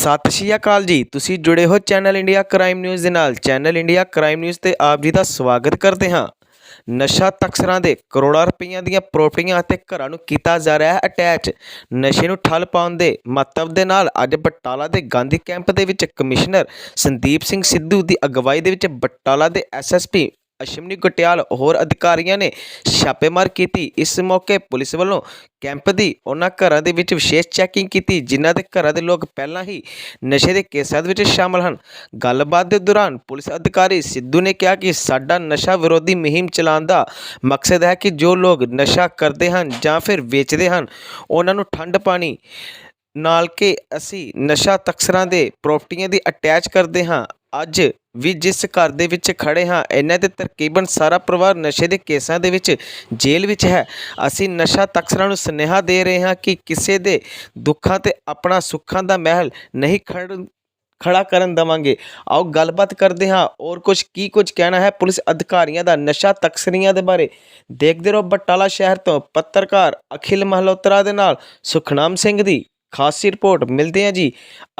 ਸਤਿ ਸ਼੍ਰੀ ਅਕਾਲ ਜੀ। ਤੁਸੀਂ ਜੁੜੇ ਹੋ ਚੈਨਲ ਇੰਡੀਆ ਕ੍ਰਾਈਮ ਨਿਊਜ਼ ਦੇ ਨਾਲ। ਚੈਨਲ ਇੰਡੀਆ ਕ੍ਰਾਈਮ ਨਿਊਜ਼ ਤੇ ਆਪ ਜੀ ਦਾ ਸਵਾਗਤ ਕਰਦੇ ਹਾਂ। ਨਸ਼ਾ ਤਕਸਰਾਂ ਦੇ ਕਰੋੜਾਂ ਰੁਪਈਆਂ ਦੀਆਂ ਪ੍ਰਾਪਰਟੀਆਂ ਅਤੇ ਘਰਾਂ ਨੂੰ ਕੀਤਾ ਜਾ ਰਿਹਾ ਹੈ ਅਟੈਚ। ਨਸ਼ੇ ਨੂੰ ਠੱਲ ਪਾਉਣ ਦੇ ਮਹੱਤਵ ਦੇ ਨਾਲ ਅੱਜ ਬਟਾਲਾ ਦੇ ਗਾਂਧੀ ਕੈਂਪ ਦੇ ਵਿੱਚ ਕਮਿਸ਼ਨਰ ਸੰਦੀਪ ਸਿੰਘ ਸਿੱਧੂ ਦੀ ਅਗਵਾਈ ਦੇ ਵਿੱਚ ਬਟਾਲਾ ਦੇ ਐਸਐਸਪੀ ਅਸ਼ਮਨੀ ਗੁਟਿਆਲ ਹੋਰ ਅਧਿਕਾਰੀਆਂ ਨੇ ਛਾਪੇਮਾਰ ਕੀਤੀ। ਇਸ ਮੌਕੇ ਪੁਲਿਸ ਵੱਲੋਂ ਕੈਂਪ ਦੀ ਉਹਨਾਂ ਘਰਾਂ ਦੇ ਵਿੱਚ ਵਿਸ਼ੇਸ਼ ਚੈਕਿੰਗ ਕੀਤੀ, ਜਿਨ੍ਹਾਂ ਦੇ ਘਰਾਂ ਦੇ ਲੋਕ ਪਹਿਲਾਂ ਹੀ ਨਸ਼ੇ ਦੇ ਕੇਸਾਂ ਦੇ ਵਿੱਚ ਸ਼ਾਮਲ ਹਨ। ਗੱਲਬਾਤ ਦੇ ਦੌਰਾਨ ਪੁਲਿਸ ਅਧਿਕਾਰੀ ਸਿੱਧੂ ਨੇ ਕਿਹਾ ਕਿ ਸਾਡਾ ਨਸ਼ਾ ਵਿਰੋਧੀ ਮੁਹਿੰਮ ਚਲਾਉਣ ਦਾ ਮਕਸਦ ਹੈ ਕਿ ਜੋ ਲੋਕ ਨਸ਼ਾ ਕਰਦੇ ਹਨ ਜਾਂ ਫਿਰ ਵੇਚਦੇ ਹਨ, ਉਹਨਾਂ ਨੂੰ ਠੰਡ ਪਾਣੀ ਨਾਲ ਕਿ ਅਸੀਂ ਨਸ਼ਾ ਤਕਸਰਾਂ ਦੇ ਪ੍ਰਾਪਰਟੀਆਂ ਦੀ ਅਟੈਚ ਕਰਦੇ ਹਾਂ। ਅੱਜ ਵੀ ਜਿਸ ਘਰ ਦੇ ਵਿੱਚ ਖੜੇ ਹਾਂ, ਇਹਨਾਂ ਦੇ ਤਕਰੀਬਨ ਸਾਰਾ ਪਰਿਵਾਰ ਨਸ਼ੇ ਦੇ ਕੇਸਾਂ ਦੇ ਵਿੱਚ ਜੇਲ੍ਹ ਵਿੱਚ ਹੈ। ਅਸੀਂ ਨਸ਼ਾ ਤਕਸਰਾਂ ਨੂੰ ਸੁਨੇਹਾ ਦੇ ਰਹੇ ਹਾਂ ਕਿ ਕਿਸੇ ਦੇ ਦੁੱਖਾਂ ਤੇ ਆਪਣਾ ਸੁੱਖਾਂ ਦਾ ਮਹਿਲ ਨਹੀਂ ਖੜ ਖੜਾ ਕਰਨ ਦਵਾਂਗੇ। ਆਓ ਗੱਲਬਾਤ ਕਰਦੇ ਹਾਂ ਔਰ ਕੁਝ, ਕੀ ਕੁਝ ਕਹਿਣਾ ਹੈ ਪੁਲਿਸ ਅਧਿਕਾਰੀਆਂ ਦਾ ਨਸ਼ਾ ਤਕਸਰੀਆਂ ਦੇ ਬਾਰੇ। ਦੇਖਦੇ ਰਹੋ ਬਟਾਲਾ ਸ਼ਹਿਰ ਤੋਂ ਪੱਤਰਕਾਰ ਅਖਿਲ ਮਹਲੋਤਰਾ ਦੇ ਨਾਲ ਸੁਖਨਾਮ ਸਿੰਘ ਦੀ ਖਾਸੀ ਰਿਪੋਰਟ। ਮਿਲਦੇ ਹਾਂ ਜੀ,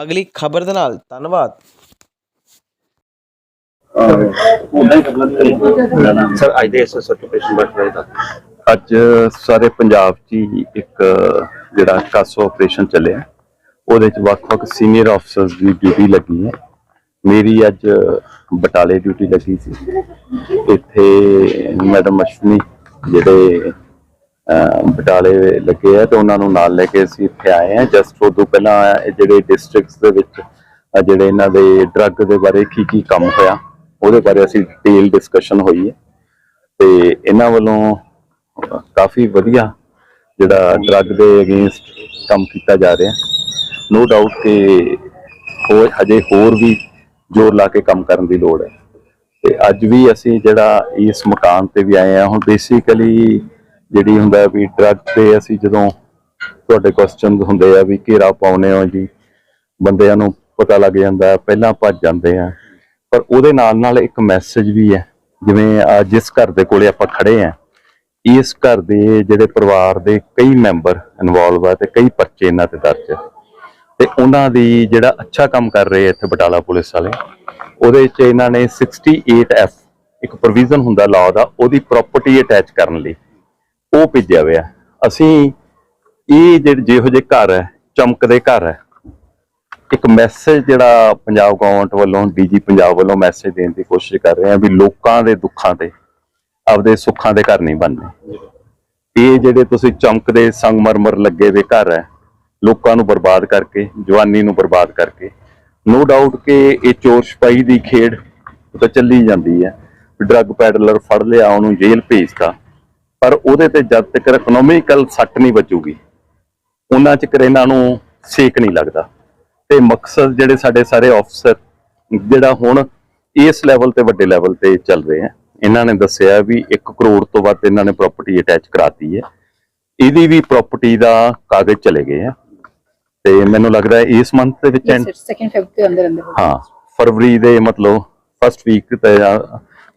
ਅਗਲੀ ਖਬਰ ਦੇ ਨਾਲ। ਧੰਨਵਾਦ। ਸਰ, ਅੱਜ ਦੇ ਇਸ ਸਰਟੀਫਿਕੇਸ਼ਨ ਬਾਰੇ ਦਾ ਅੱਜ ਸਾਰੇ ਪੰਜਾਬ 'ਚ ਹੀ ਇੱਕ, ਜਿਹੜਾ ਕਾਸੋ ਆਪਰੇਸ਼ਨ ਚੱਲਿਆ। ਉਹਦੇ 'ਚ ਵੱਖ-ਵੱਖ ਸੀਨੀਅਰ ਆਫਸਰਸ ਦੀ ਡਿਊਟੀ ਲੱਗੀ ਹੈ। ਮੇਰੀ ਅੱਜ ਬਟਾਲੇ ਡਿਊਟੀ ਲੱਗੀ ਸੀ। ਇੱਥੇ ਮੈਡਮ ਅਸ਼ਵਨੀ ਜਿਹੜੇ ਬਟਾਲੇ ਲੱਗੇ ਆ ਤੇ ਉਹਨਾਂ ਨੂੰ ਨਾਲ ਲੈ ਕੇ ਅਸੀਂ ਇੱਥੇ ਆਏ ਆ ਜਸਟ ਉਦੋਂ ਪਹਿਲਾਂ ਜਿਹੜੇ ਡਿਸਟ੍ਰਿਕਟਸ ਦੇ ਵਿੱਚ ਜਿਹੜੇ ਇਹਨਾਂ ਦੇ ਡਰੱਗ ਦੇ ਬਾਰੇ ਕੀ ਕੀ ਕੰਮ ਹੋਇਆ। ਉਹਦੇ ਬਾਰੇ ਅਸੀਂ ਡਿਟੇਲ ਡਿਸਕਸ਼ਨ ਹੋਈ ਹੈ ਤੇ ਇਹਨਾਂ ਵੱਲੋਂ ਕਾਫੀ ਵਧੀਆ ਜਿਹੜਾ ਡਰੱਗ ਦੇ ਅਗੇਂਸਟ ਕੰਮ ਕੀਤਾ ਜਾ ਰਿਹਾ। ਨੋ ਡਾਊਟ ਕਿ ਹੋਰ, ਹਜੇ ਹੋਰ ਵੀ ਜ਼ੋਰ ਲਾ ਕੇ ਕੰਮ ਕਰਨ ਦੀ ਲੋੜ ਹੈ। ਤੇ ਅੱਜ ਵੀ ਅਸੀਂ ਜਿਹੜਾ ਇਸ ਮਕਾਨ ਤੇ ਵੀ ਆਏ ਆ ਹੁਣ ਬੇਸਿਕਲੀ ਜਿਹੜੀ ਹੁੰਦਾ ਵੀ ਡਰੱਗ ਤੇ ਅਸੀਂ ਜਦੋਂ ਤੁਹਾਡੇ ਕੁਐਸਚਨਸ ਹੁੰਦੇ ਆ ਵੀ ਘੇਰਾ ਪਾਉਨੇ ਹੋ ਜੀ, ਬੰਦਿਆਂ ਨੂੰ ਪਤਾ ਲੱਗ ਜਾਂਦਾ, ਪਹਿਲਾਂ ਭੱਜ ਜਾਂਦੇ ਆ। ਪਰ ਉਹਦੇ ਨਾਲ ਨਾਲ ਇੱਕ ਮੈਸੇਜ ਵੀ ਹੈ, ਜਿਵੇਂ ਜਿਸ ਘਰ ਦੇ ਕੋਲੇ ਆਪਾਂ ਖੜੇ ਆ ਇਸ ਘਰ ਦੇ ਜਿਹੜੇ ਪਰਿਵਾਰ ਦੇ ਕਈ ਮੈਂਬਰ ਇਨਵੋਲਵ ਆ ਤੇ ਕਈ ਪਰਚੇ ਇਹਨਾਂ ਤੇ ਦਰਜ ਹੈ ਤੇ ਉਹਨਾਂ ਦੀ ਜਿਹੜਾ ਅੱਛਾ ਕੰਮ ਕਰ ਰਹੇ ਇੱਥੇ ਬਟਾਲਾ ਪੁਲਿਸ ਵਾਲੇ, ਉਹਦੇ 'ਚ ਇਹਨਾਂ ਨੇ 68F ਇੱਕ ਪ੍ਰੋਵੀਜ਼ਨ ਹੁੰਦਾ ਲਾਅ ਦਾ, ਉਹਦੀ ਪ੍ਰਾਪਰਟੀ ਅਟੈਚ ਕਰਨ ਲਈ ਉਹ ਭੇਜਿਆ ਹੋਇਆ। ਅਸੀਂ ਇਹ ਜਿਹੜੇ ਜਿਹੋ ਜਿਹੇ ਘਰ ਹੈ ਚਮਕਦੇ ਘਰ ਹੈ ਇੱਕ ਮੈਸੇਜ ਜਿਹੜਾ ਪੰਜਾਬ ਗਵਰਨਮੈਂਟ ਵੱਲੋਂ ਡੀਜੀ ਪੰਜਾਬ ਵੱਲੋਂ ਮੈਸੇਜ ਦੇਣ ਦੀ ਕੋਸ਼ਿਸ਼ ਕਰ ਰਹੇ ਆ ਵੀ ਲੋਕਾਂ ਦੇ ਦੁੱਖਾਂ ਤੇ, ਆਪਦੇ ਸੁੱਖਾਂ ਦੇ ਘਰ ਨਹੀਂ ਬਣਨੇ। ਇਹ ਜਿਹੜੇ ਤੁਸੀਂ ਚਮਕਦੇ ਸੰਗਮਰਮਰ ਲੱਗੇ ਦੇ ਘਰ ਹੈ, ਲੋਕਾਂ ਨੂੰ ਬਰਬਾਦ ਕਰਕੇ, ਜਵਾਨੀ ਨੂੰ ਬਰਬਾਦ ਕਰਕੇ ਨੋ ਡਾਊਟ ਕਿ ਇਹ ਚੋਰ ਛਪਾਈ ਦੀ ਖੇਡ ਤਾਂ ਚੱਲੀ ਜਾਂਦੀ ਹੈ। ਡਰੱਗ ਪੈਡਲਰ ਫੜ ਲਿਆ, ਉਹਨੂੰ ਜੇਲ੍ਹ ਭੇਜਤਾ। ਪਰ ਉਹਦੇ ਤੇ ਜਦ ਤੱਕ ਇਕਨੋਮਿਕਲ ਸੱਟ ਨਹੀਂ ਬਚੂਗੀ, ਉਹਨਾਂ ਚਿਰ ਇਹਨਾਂ ਨੂੰ ਸੇਕ ਨਹੀਂ ਲੱਗਦਾ। ਤੇ ਮਕਸਦ ਜਿਹੜੇ ਸਾਡੇ ਸਾਰੇ ਅਫਸਰ ਜਿਹੜਾ ਹੁਣ ਇਸ ਲੈਵਲ ਤੇ ਵੱਡੇ ਲੈਵਲ ਤੇ ਚੱਲ ਰਹੇ ਆ ਇਹਨਾਂ ਨੇ ਦੱਸਿਆ ਵੀ 1 ਕਰੋੜ ਤੋਂ ਵੱਧ ਇਹਨਾਂ ਨੇ ਪ੍ਰਾਪਰਟੀ ਅਟੈਚ ਕਰਾਤੀ ਹੈ। ਇਹਦੀ ਵੀ ਪ੍ਰਾਪਰਟੀ ਦਾ ਕਾਗਜ਼ ਚਲੇ ਗਏ ਆ ਤੇ ਮੈਨੂੰ ਲੱਗਦਾ ਇਸ ਮੰਥ ਦੇ ਵਿੱਚ ਐਂਡ ਸੈਕਿੰਡ ਅੰਦਰ ਅੰਦਰ ਹਾਂ ਫਰਵਰੀ ਦੇ ਮਤਲਬ ਫਸਟ ਵੀਕ ਤੇ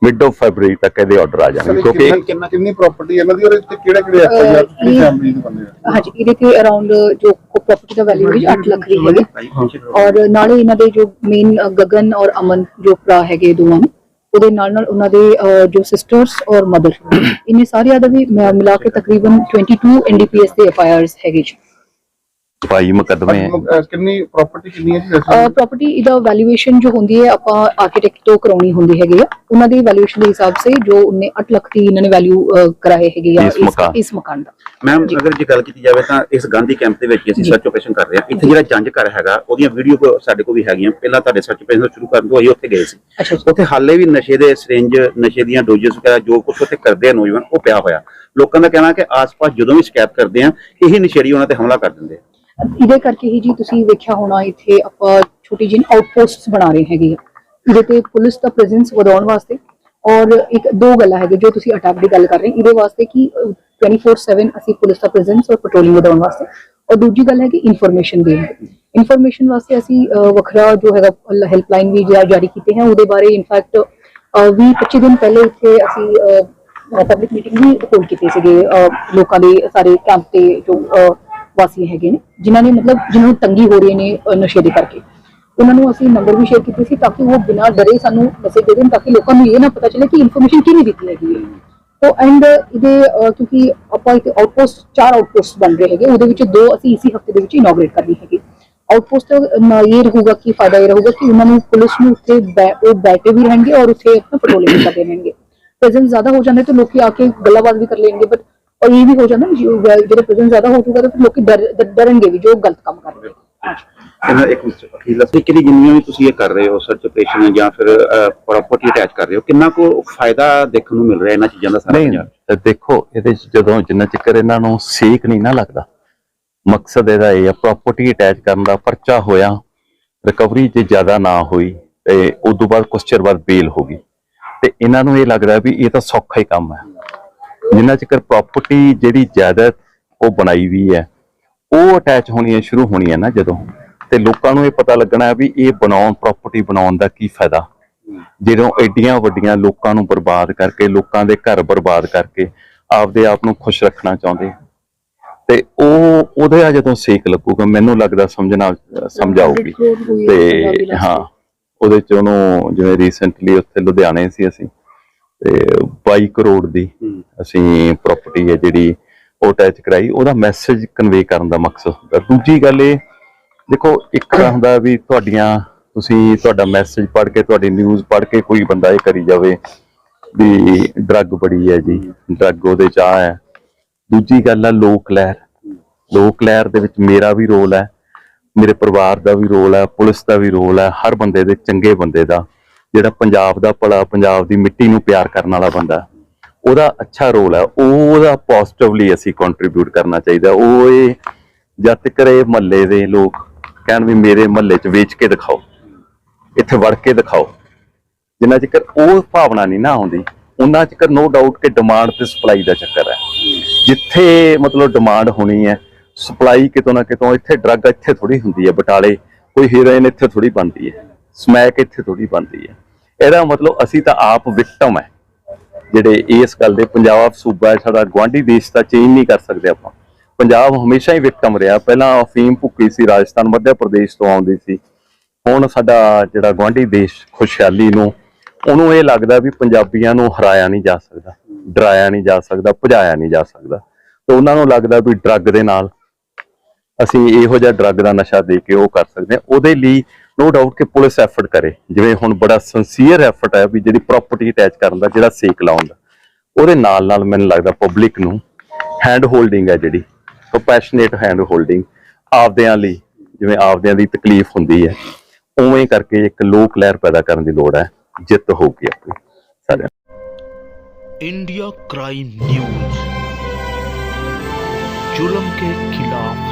ਮਿਡ ਆਫ ਫਰਵਰੀ ਤੱਕ ਇਹਦੇ ਆਰਡਰ ਆ ਜਾਣਗੇ ਕਿਉਂਕਿ ਕਿੰਨਾ ਕਿੰਨੀ ਪ੍ਰਾਪਰਟੀ ਇਹਨਾਂ ਦੀ ਔਰ ਇੱਥੇ ਕਿਹੜੇ ਕਿਹੜੇ ਐਫਆਈਆਰ ਕਿੰਨੀ ਫੈਮਿਲੀ ਦੇ ਬੰਦੇ ਹਾਂਜੀ ਇਹਦੇ ਤੇ ਅਰਾਊਂਡ ਜੋ ਪ੍ਰਾਪਰਟੀ ਦਾ ਵੈਲਿਊ ਹੈ 8 ਲੱਖ ਦੀ ਹੈਗੀ। ਔਰ ਨਾਲੇ ਇਹਨਾਂ ਦੇ ਜੋ ਮੇਨ ਗਗਨ ਔਰ ਅਮਨ ਜੋ ਭਰਾ ਹੈਗੇ ਦੋਵਾਂ ਨੂੰ ਉਹਦੇ ਨਾਲ ਨਾਲ ਉਹਨਾਂ ਦੇ ਜੋ ਸਿਸਟਰਸ ਔਰ ਮਦਰ ਇਹਨੇ ਸਾਰਿਆਂ ਦਾ ਵੀ ਮਿਲਾ ਕੇ ਤਕਰੀਬਨ 22 ਐਨਡੀਪੀਐਸ ਦੇ ਐਫ ਆਈ ਆਰਸ ਹੈਗੇ ਜੀ। ਭਾਈ ਮੁਕੱਦਮੇ। ਅਹ ਕਿੰਨੀ ਪ੍ਰਾਪਰਟੀ ਕਿੰਨੀ ਹੈ ਜੀ ਵੈਸੇ? ਪ੍ਰਾਪਰਟੀ ਇਹਦਾ ਵੈਲਿਊਏਸ਼ਨ ਜੋ ਹੁੰਦੀ ਹੈ ਆਪਾਂ ਆਰਕੀਟੈਕਟ ਤੋਂ ਕਰਾਉਣੀ ਹੁੰਦੀ ਹੈਗੀ ਆ। ਉਹਨਾਂ ਦੀ ਵੈਲਿਊਏਸ਼ਨ ਦੇ ਹਿਸਾਬ ਸੇ ਜੋ ਉਹਨੇ 8 ਲੱਖ ਦੀ ਇਹਨਾਂ ਨੇ ਵੈਲਿਊ ਕਰਾਏ ਹੈਗੇ ਆ ਇਸ ਮਕਾਨ। ਇਸ ਮਕਾਨ ਦਾ। ਮੈਮ ਅਗਰ ਜੇ ਗੱਲ ਕੀਤੀ ਜਾਵੇ ਤਾਂ ਇਸ ਗਾਂਧੀ ਕੈਂਪ ਦੇ ਵਿੱਚ ਅਸੀਂ ਜੀ। ਸਰਚ ਆਪਰੇਸ਼ਨ ਕਰ ਰਹੇ ਹਾਂ। ਇੱਥੇ ਜਿਹੜਾ ਜੰਜ ਘਰ ਹੈਗਾ ਉਹਦੀਆਂ ਵੀਡੀਓ ਸਾਡੇ ਕੋਲ ਵੀ ਹੈਗੀਆਂ। ਪਹਿਲਾਂ ਤੁਹਾਡੇ ਸਰਚ ਆਪਰੇਸ਼ਨ ਸ਼ੁਰੂ ਕਰਨ ਤੋਂ ਅਸੀਂ ਉੱਥੇ ਗਏ ਸੀ। ਅੱਛਾ ਜੀ। ਉੱਥੇ ਹਾਲੇ ਵੀ ਨਸ਼ੇ ਦੇ ਸਿਰਿੰਜ ਨਸ਼ੇ ਦੀਆਂ ਡੋਜ਼ਸ ਵਗੈਰਾ ਜੋ ਕੁਝ ਉੱਥੇ ਕਰਦੇ ਆ ਨੌਜਵਾਨ ਉਹ ਪਿਆ ਹੋਇਆ। ਲੋਕਾਂ ਦਾ ਕਹਿਣਾ ਕਿ ਆਸ-ਪਾਸ ਜਦੋਂ ਵੀ ਸ਼ਿਕਾਇਤ ਕਰਦੇ ਆ, ਇਹੀ ਨਸ਼ੇੜੀ ਉਹਨਾਂ ਤੇ ਹਮਲਾ ਕਰ ਦਿੰਦੇ ਆ। ਇਹਦੇ ਕਰਕੇ ਹੀ ਜੀ ਤੁਸੀਂ ਵੇਖਿਆ ਹੋਣਾ, ਇੱਥੇ ਆਪਾਂ ਛੋਟੀ ਜਿਹੀ ਆਊਟਪੋਸਟਸ ਬਣਾ ਰਹੇ ਹੈਗੇ ਇਹਦੇ ਤੇ ਪੁਲਿਸ ਦਾ ਪ੍ਰੈਜ਼ੈਂਸ ਵਧਾਉਣ ਵਾਸਤੇ ਔਰ ਇੱਕ ਦੋ ਗੱਲਾਂ ਹੈਗੇ ਜੋ ਤੁਸੀਂ ਅਟੈਕ ਦੀ ਗੱਲ ਕਰ ਰਹੇ ਇਹਦੇ ਵਾਸਤੇ ਕਿ 24/7 ਅਸੀਂ ਪੁਲਿਸ ਦਾ ਪ੍ਰੈਜ਼ੈਂਸ ਔਰ ਪੈਟਰੋਲਿੰਗ ਵਧਾਉਣ ਵਾਸਤੇ ਔਰ ਦੂਜੀ ਗੱਲ ਹੈ ਕਿ ਇਨਫੋਰਮੇਸ਼ਨ ਦੇਣ। ਇਨਫੋਰਮੇਸ਼ਨ ਵਾਸਤੇ ਅਸੀਂ ਵੱਖਰਾ ਜੋ ਹੈਗਾ ਹੈਲਪਲਾਈਨ ਵੀ ਜਾਰੀ ਕੀਤੇ ਹੈ। ਉਹਦੇ ਬਾਰੇ ਇਨਫੈਕਟ 20 25 ਦਿਨ ਪਹਿਲੇ ਇੱਥੇ ਅਸੀਂ ਪਬਲਿਕ ਮੀਟਿੰਗ ਵੀ ਹੋਲਡ ਕੀਤੀ ਸੀਗੇ ਲੋਕਾਂ ਦੇ ਸਾਰੇ ਕੈਂਪ ਤੇ ਜੋ ਵਾਸੀ ਹੈਗੇ ਨੇ, ਜਿਨ੍ਹਾਂ ਨੇ ਮਤਲਬ ਜਿਨ੍ਹਾਂ ਨੂੰ ਤੰਗੀ ਹੋ ਰਹੀ ਨੇ ਨਸ਼ੇ ਦੇ ਕਰਕੇ। ਉਹਨਾਂ ਨੂੰ ਅਸੀਂ ਨੰਬਰ ਵੀ ਸ਼ੇਅਰ ਕੀਤੇ ਸੀ ਤਾਂ ਕਿ ਉਹ ਬਿਨਾਂ ਡਰੇ ਸਾਨੂੰ ਮੈਸੇਜ ਦੇ ਦੇਣ, ਤਾਂ ਕਿ ਲੋਕਾਂ ਨੂੰ ਇਹ ਨਾ ਪਤਾ ਚੱਲੇ ਕਿ ਇਨਫੋਰਮੇਸ਼ਨ ਕਿਹਨੇ ਦਿੱਤੀ ਹੈਗੀ ਹੈ। ਤੋ ਐਂਡ ਇਹਦੇ ਕਿਉਂਕਿ ਆਪਾਂ ਇੱਕ ਆਊਟਪੋਸਟ ਚਾਰ ਆਊਟਪੋਸਟ ਬਣ ਰਹੇ ਹੈਗੇ, ਉਹਦੇ ਵਿੱਚ ਦੋ ਅਸੀਂ ਇਸੇ ਹਫ਼ਤੇ ਦੇ ਵਿੱਚ ਇਨੋਗ੍ਰੇਟ ਕਰਨੀ ਹੈਗੀ। ਆਊਟਪੋਸਟ ਇਹ ਰਹੂਗਾ ਕਿ, ਫਾਇਦਾ ਇਹ ਰਹੂਗਾ ਕਿ ਉਹਨਾਂ ਨੂੰ ਪੁਲਿਸ ਨੂੰ ਉੱਥੇ ਉਹ ਬੈਠੇ ਵੀ ਰਹਿਣਗੇ ਔਰ ਉੱਥੇ ਆਪਣਾ ਪੈਟਰੋਲਿੰਗ ਵੀ ਕਰਦੇ ਰਹਿਣਗੇ। ਪ੍ਰੈਜ਼ੈਂਸ ਜ਼ਿਆਦਾ ਹੋ ਜਾਂਦੇ ਤਾਂ ਲੋਕੀ ਆ ਕੇ ਗੱਲਾਂਬਾਤ ਵੀ ਕਰ ਲੈਣਗੇ ਬਟ ਔਰ ਇਹ ਵੀ ਹੋ ਜਾਂਦਾ ਨਾ, ਜੇ- ਜਿਹੜੇ ਪ੍ਰੈਜ਼ੈਂਸ ਜ਼ਿਆਦਾ ਹੋ ਜਾਊਗਾ ਤਾਂ ਲੋਕੀ ਡਰ ਡਰਨਗੇ ਵੀ ਜੋ ਗਲਤ ਕੰਮ ਕਰ ਰਹੇ ਨੇ। ਇਹਨਾਂ ਇੱਕ ਅਖੀਰਲਾ ਤਰੀਕੇ ਦੀ ਜਿੰਨੀਆਂ ਵੀ ਤੁਸੀਂ ਇਹ ਕਰ ਰਹੇ ਹੋ ਸਰਚ ਆਪਰੇਸ਼ਨ ਜਾਂ ਫਿਰ ਪ੍ਰਾਪਰਟੀ ਅਟੈਚ ਕਰ ਰਹੇ ਹੋ ਕਿੰਨਾ ਕੋ ਫਾਇਦਾ ਦੇਖਣ ਨੂੰ ਮਿਲ ਰਿਹਾ ਇਹਨਾਂ ਚੀਜ਼ਾਂ ਦਾ ਸਾਰਾ ਦੇਖੋ ਇਹਦੇ ਜਦੋਂ ਜਿੰਨਾ ਚਿਕਰ ਇਹਨਾਂ ਨੂੰ ਸੇਕ ਨਹੀਂ ਨਾ ਲੱਗਦਾ ਮਕਸਦ ਇਹਦਾ ਇਹ ਆ ਪ੍ਰਾਪਰਟੀ ਅਟੈਚ ਕਰਨ ਦਾ ਪਰਚਾ ਹੋਇਆ ਰਿਕਵਰੀ ਜੇ ਜ਼ਿਆਦਾ ਨਾ ਹੋਈ ਤੇ ਉਸ ਤੋਂ ਬਾਅਦ ਕੁਛ ਚਿਰ ਬਾਅਦ ਬੇਲ ਹੋ ਗਈ। ਤੇ ਇਹਨਾਂ ਨੂੰ ਇਹ ਲੱਗਦਾ ਵੀ ਇਹ ਤਾਂ ਸੌਖਾ ਹੀ ਕੰਮ ਹੈ। ਜਿੰਨਾ ਚਿਕਰ ਪ੍ਰਾਪਰਟੀ ਜਿਹੜੀ ਜਾਇਦਾਦ ਉਹ ਬਣਾਈ ਵੀ ਹੈ, ਉਹ ਅਟੈਚ ਹੋਣੀਆਂ ਸ਼ੁਰੂ ਹੋਣੀਆਂ ਨਾ ਜਦੋਂ। ਤੇ ਲੋਕਾਂ ਨੂੰ ਇਹ ਪਤਾ ਲੱਗਣਾ ਵੀ ਇਹ ਬਣਾਉਣ ਪ੍ਰਾਪਰਟੀ ਬਣਾਉਣ ਦਾ ਕੀ ਫਾਇਦਾ। ਜਦੋਂ ਐਡੀਆਂ ਵੱਡੀਆਂ ਲੋਕਾਂ ਨੂੰ ਬਰਬਾਦ ਕਰਕੇ, ਲੋਕਾਂ ਦੇ ਘਰ ਬਰਬਾਦ ਕਰਕੇ ਆਪਦੇ ਆਪ ਨੂੰ ਖੁਸ਼ ਰੱਖਣਾ ਚਾਹੁੰਦੇ। ਤੇ ਉਹ, ਉਹਦੇ ਆ ਜਦੋਂ ਸੇਕ ਲੱਗੂਗਾ, ਮੈਨੂੰ ਲੱਗਦਾ ਸਮਝਣਾ ਸਮਝਾਊਗੀ ਤੇ, ਹਾਂ। ਉਹਦੇ ਚ ਉਹਨੂੰ ਜਿਵੇਂ ਰੀਸੈਂਟਲੀ ਉੱਥੇ ਲੁਧਿਆਣੇ ਸੀ ਅਸੀਂ ਤੇ 22 ਕਰੋੜ ਦੀ ਅਸੀਂ ਪ੍ਰਾਪਰਟੀ ਹੈ ਜਿਹੜੀ ਉਹ ਅਟੈਚ ਕਰਾਈ ਉਹਦਾ ਮੈਸੇਜ ਕਨਵੇ ਕਰਨ ਦਾ ਮਕਸਦ ਦੂਜੀ ਗੱਲ ਇਹ ਦੇਖੋ ਇੱਕ ਤਾਂ ਹੁੰਦਾ ਵੀ ਤੁਹਾਡੀਆਂ ਤੁਸੀਂ ਤੁਹਾਡਾ ਮੈਸੇਜ ਪੜ੍ਹ ਕੇ ਤੁਹਾਡੀ ਨਿਊਜ਼ ਪੜ੍ਹ ਕੇ ਕੋਈ ਬੰਦਾ ਇਹ ਕਰੀ ਜਾਵੇ ਵੀ ਡਰੱਗ ਬੜੀ ਹੈ ਜੀ ਡਰੱਗ ਉਹਦੇ ਚ ਆ ਹੈ। ਦੂਜੀ ਗੱਲ ਆ ਲੋਕ ਲਹਿਰ। ਲੋਕ ਲਹਿਰ ਦੇ ਵਿੱਚ ਮੇਰਾ ਵੀ ਰੋਲ ਹੈ। ਮੇਰੇ ਪਰਿਵਾਰ ਦਾ ਵੀ ਰੋਲ ਹੈ, ਪੁਲਿਸ ਦਾ ਵੀ ਰੋਲ ਹੈ, ਹਰ ਬੰਦੇ ਦੇ ਚੰਗੇ ਬੰਦੇ ਦਾ। ਜਿਹੜਾ ਪੰਜਾਬ ਦਾ ਭਲਾ, ਪੰਜਾਬ ਦੀ ਮਿੱਟੀ ਨੂੰ ਪਿਆਰ ਕਰਨ ਵਾਲਾ ਬੰਦਾ ਉਹਦਾ ਅੱਛਾ ਰੋਲ ਹੈ। ਉਹਦਾ ਪੋਜ਼ਿਟਿਵਲੀ ਅਸੀਂ ਕੰਟਰੀਬਿਊਟ ਕਰਨਾ ਚਾਹੀਦਾ ਉਹ ਇਹ ਜਦ ਤੱਕ ਇਹ ਮਹੱਲੇ ਦੇ ਲੋਕ, ਕਹਿਣ ਵੀ ਮੇਰੇ ਮਹੱਲੇ 'ਚ ਵੇਚ ਕੇ ਦਿਖਾਓ, ਇੱਥੇ ਵੜ ਕੇ ਦਿਖਾਓ। ਜਿੰਨਾ ਚਿਰ ਉਹ ਭਾਵਨਾ ਨਹੀਂ ਨਾ ਆਉਂਦੀ, ਉਹਨਾਂ ਚਿਰ ਨੋ ਡਾਊਟ ਕਿ ਡਿਮਾਂਡ ਤੇ ਸਪਲਾਈ ਦਾ ਚੱਕਰ ਹੈ। ਜਿੱਥੇ ਮਤਲਬ ਡਿਮਾਂਡ ਹੋਣੀ ਹੈ ਸਪਲਾਈ ਕਿਤੋਂ ਨਾ ਕਿਤੋਂ ਇੱਥੇ ਡਰੱਗ ਇੱਥੇ ਥੋੜੀ ਹੁੰਦੀ ਹੈ, ਬਟਾਲੇ ਕੋਈ ਹੀਰੋਇਨ ਇੱਥੇ ਥੋੜੀ ਬਣਦੀ ਹੈ, ਸਮੈਕ ਇੱਥੇ ਥੋੜੀ ਬਣਦੀ ਹੈ। ਇਹਦਾ ਮਤਲਬ ਅਸੀਂ ਤਾਂ ਆਪ ਵਿਕਟਮ ਹੈ। ਜਿਹੜੇ ਇਸ ਗੱਲ ਦੇ ਪੰਜਾਬ ਸੂਬਾ ਸਾਡਾ ਗਵਾਂਢੀ ਦੇਸ਼ ਦਾ ਚੇਂਜ ਨਹੀਂ ਕਰ ਸਕਦੇ ਆਪਾਂ। ਪੰਜਾਬ ਹਮੇਸ਼ਾ ਹੀ ਵਿਕਟਮ ਰਿਹਾ। ਪਹਿਲਾਂ ਅਫੀਮ ਭੁੱਕੀ ਸੀ, ਰਾਜਸਥਾਨ, ਮੱਧ ਪ੍ਰਦੇਸ਼ ਤੋਂ ਆਉਂਦੀ ਸੀ। ਹੁਣ ਸਾਡਾ ਜਿਹੜਾ ਗਵਾਂਢੀ ਦੇਸ਼ ਖੁਸ਼ਹਾਲੀ ਨੂੰ, ਉਹਨੂੰ ਇਹ ਲੱਗਦਾ ਵੀ ਪੰਜਾਬੀਆਂ ਨੂੰ ਹਰਾਇਆ ਨਹੀਂ ਜਾ ਸਕਦਾ, ਡਰਾਇਆ ਨਹੀਂ ਜਾ ਸਕਦਾ, ਭਜਾਇਆ ਨਹੀਂ ਜਾ ਸਕਦਾ। ਤੇ ਉਹਨਾਂ ਨੂੰ ਲੱਗਦਾ ਵੀ ਡਰੱਗ ਦੇ ਨਾਲ ਅਸੀਂ ਇਹੋ ਜਿਹਾ ਡਰੱਗ ਦਾ ਨਸ਼ਾ ਦੇ ਕੇ ਉਹ ਕਰ ਸਕਦੇ ਹਾਂ ਉਹਦੇ ਲਈ ਨੋ ਡਾਊਟ ਕਿ ਪੁਲਿਸ ਐਫਰਟ ਕਰੇ ਜਿਵੇਂ ਹੁਣ ਬੜਾ ਸਿੰਸੀਅਰ ਐਫਰਟ ਹੈ ਵੀ ਜਿਹੜੀ ਪ੍ਰਾਪਰਟੀ ਅਟੈਚ ਕਰਨ ਦਾ ਜਿਹੜਾ ਸੇਕ ਲਾਉਣ ਦਾ ਉਹਦੇ ਨਾਲ ਨਾਲ ਮੈਨੂੰ ਲੱਗਦਾ ਪਬਲਿਕ ਨੂੰ ਹੈਂਡ ਹੋਲਡਿੰਗ ਹੈ ਜਿਹੜੀ ਕੰਪੈਸ਼ਨੇਟ ਹੈਂਡ ਹੋਲਡਿੰਗ ਆਪਦਿਆਂ ਲਈ ਜਿਵੇਂ ਆਪਦਿਆਂ ਦੀ ਤਕਲੀਫ ਹੁੰਦੀ ਹੈ ਉਵੇਂ ਕਰਕੇ ਇੱਕ ਲੋਕ ਲਹਿਰ ਪੈਦਾ ਕਰਨ ਦੀ ਲੋੜ ਹੈ ਜਿੱਤ ਹੋਊਗੀ ਆਪਣੀ ਸਾਰਿਆਂ इंडिया क्राइम न्यूज जुल्म के खिलाफ